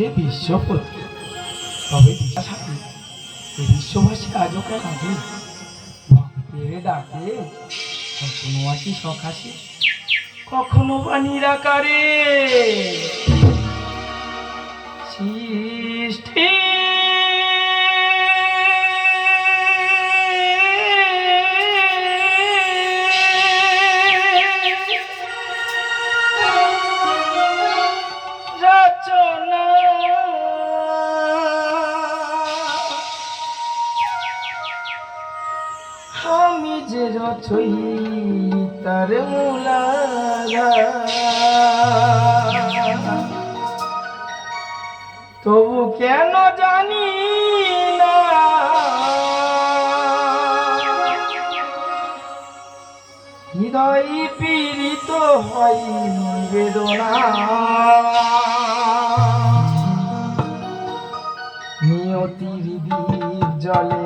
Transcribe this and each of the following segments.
যে বিশ্বপতি তবে বিশ্বসাথী এই বিশ্ববাসী আজও কেন ভক্তের ডাকে। কখনো আসি সখাসি কখনো বা নিরাকারে মাওলানা তবু কেন জানি না। হৃদয় পীড়িত হয় বেদনা। নিয়তির জলে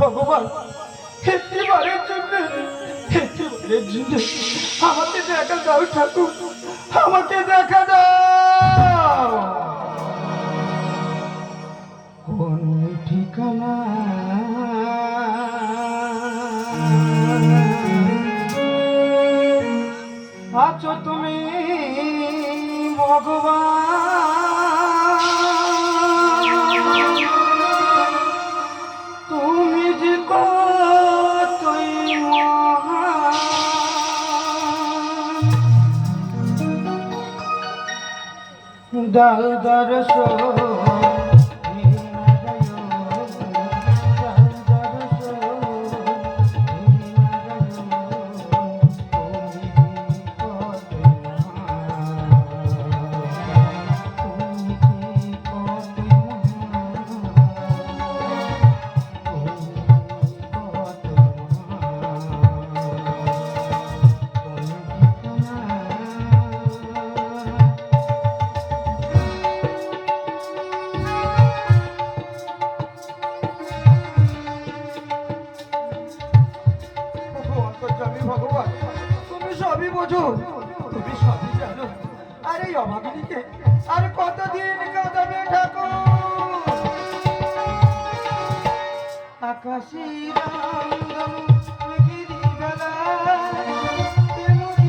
ভগবান। জন্য আমাকে দেখা দাও ঠাকুর আমাকে দেখা দাও। দাও দর্শন। তুমি সবই বোঝো, তুমি সবই জানো। আর এই অভাগিনীকে আর কতদিন কাঁদাবে ঠাকুর? আকাশী বেলায় তেমনি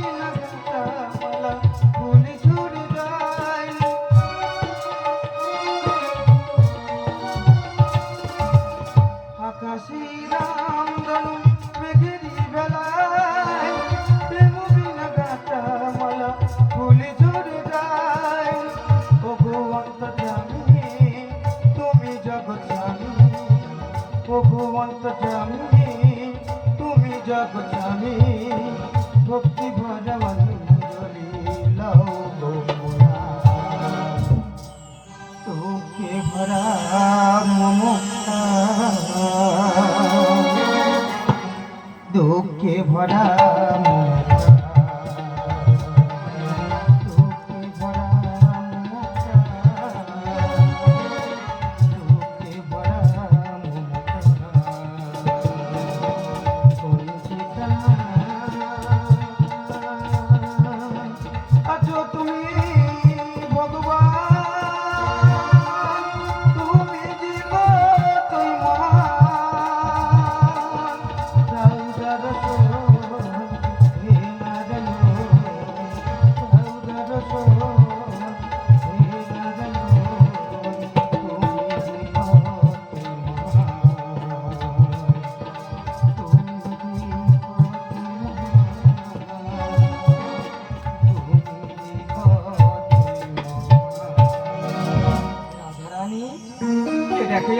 ভরা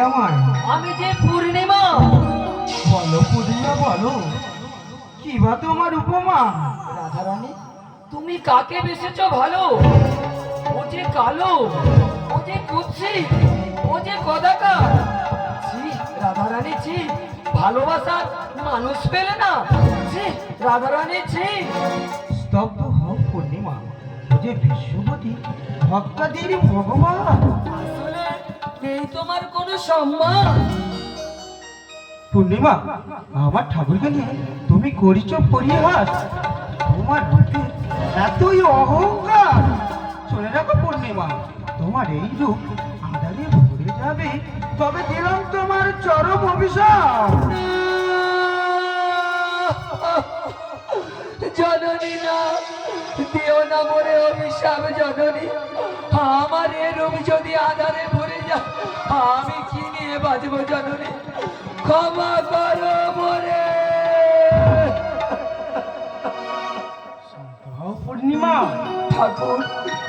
আমার। আমি যে পূর্ণিমা। বলো পুদিনা বলো। কি বা তোমার উপমা? রাধারানী তুমি কাকে বেসেছ ভালো? ও যে কালো ও যে কুৎসি ও যে কদাকা ছি রাধারানী ছি ভালোবাসার মানুষ পেলে না। ছি রাধারানী ছি। স্তব্ধ হও পূর্ণিমা। ও যে বিশ্বপতি ভক্তাদের ভগবান। এই তোমার কোনো সম্মান? পূর্ণিমা আমার ঠাকুরকে নিয়ে তুমি করিছ পরিহাস। তোমার রূপে এতই অহংকার। শুনে রাখো পূর্ণিমা তোমার এই রূপ আধারে ভরে যাবে। তবে দিলাম তোমার চরম অভিশাপ। জননী না দিও না মরে অভিশাপ জননী। আমার এ রূপ যদি আধারে আমি কি নিয়ে বাঁচবো জননী। ক্ষমা করো মরে। পূর্ণিমা? ঠাকুর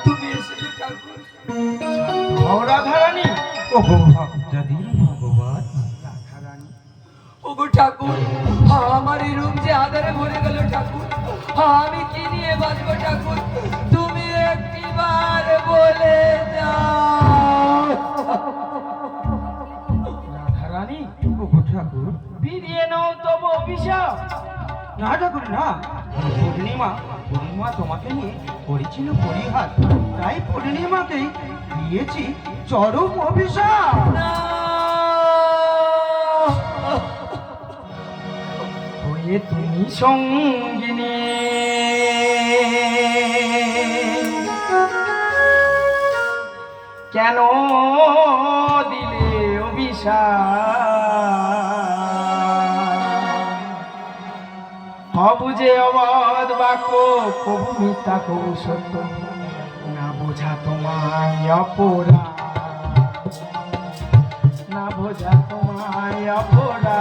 তুমি এসেছ ঠাকুর। রাধারানী? রাধারানী ও ঠাকুর। বিরিয়ে নাও তবু অভিশাপ। না ঠাকুর না। পূর্ণিমা পূর্ণিমা তোমাকে নিয়ে করেছিল পরিহাস তাই পূর্ণিমাকেই দিয়েছি চরম অভিশাপ। না হয়ে তুমি সঙ্গিনী। কেন দিলে হবু যে অবধ বাক্য কবু মিথ্যা কবু সত্য। না বোঝা তোমায় অপরা না বোঝা তোমায় অপরা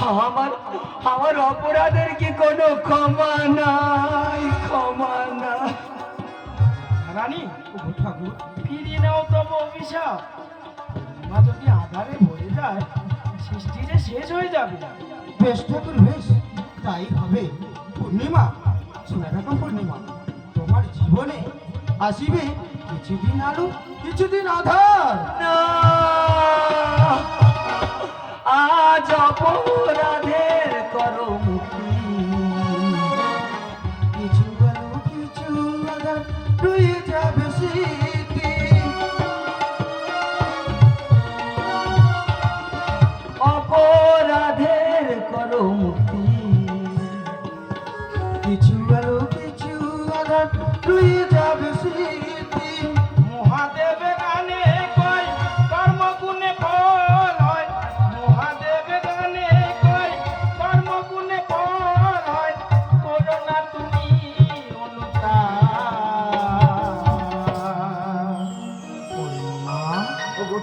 আমার আমার অপরাধের কি কোনো ক্ষমা নাই? ক্ষমা নাই। রানী ঠাকুর ফিরিয়ে নাও তবে অভিশাপ। মা যদি আধারে ভরে যায় সৃষ্টি যে শেষ হয়ে যাবে। বেশ ঠাকুর বেশ। তাই হবে পূর্ণিমা শুনে রাখো পূর্ণিমা। তোমার জীবনে আসিবে কিছুদিন আলো কিছুদিন আধার। না। আজ অপরাধের করো মুক্তি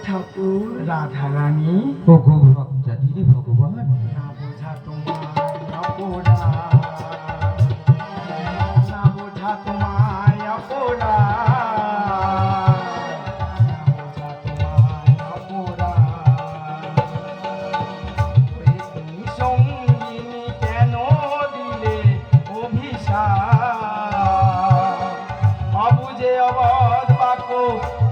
ঠাকুর রাধা রানী ওগো ভক্তাদি ভগবান। না বোঝা তোমার অপরা না বোঝা তোমায় অপরা Oh